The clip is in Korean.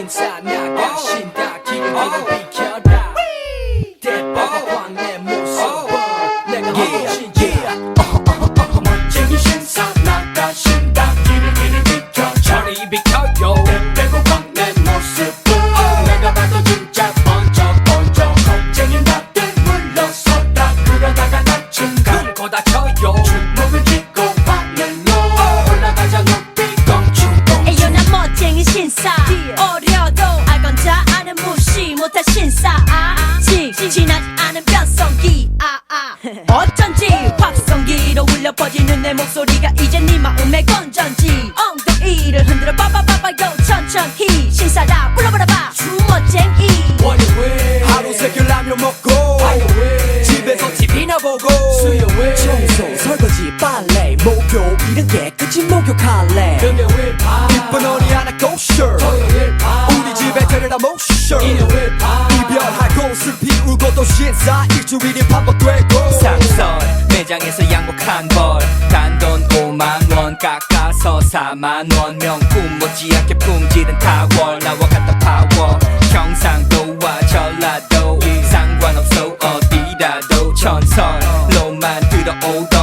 inside now. 밥이나 보고 수요일 청소 설거지 빨래 목요일은 깨끗이 목욕할래. 금요일 밤 이쁜 어리 하나 고쇼 토요일 밤. 우리 집에 데려다 모쇼 일요일 밤. 이별하고 슬피 울고 또 신사 일주일이 반복되고 상설 매장에서 양복 한벌. 단돈 5만원 깎아서 4만원. 명품 못지않게 품질은 타월. 나와 같은 파워 경상도와 old dog.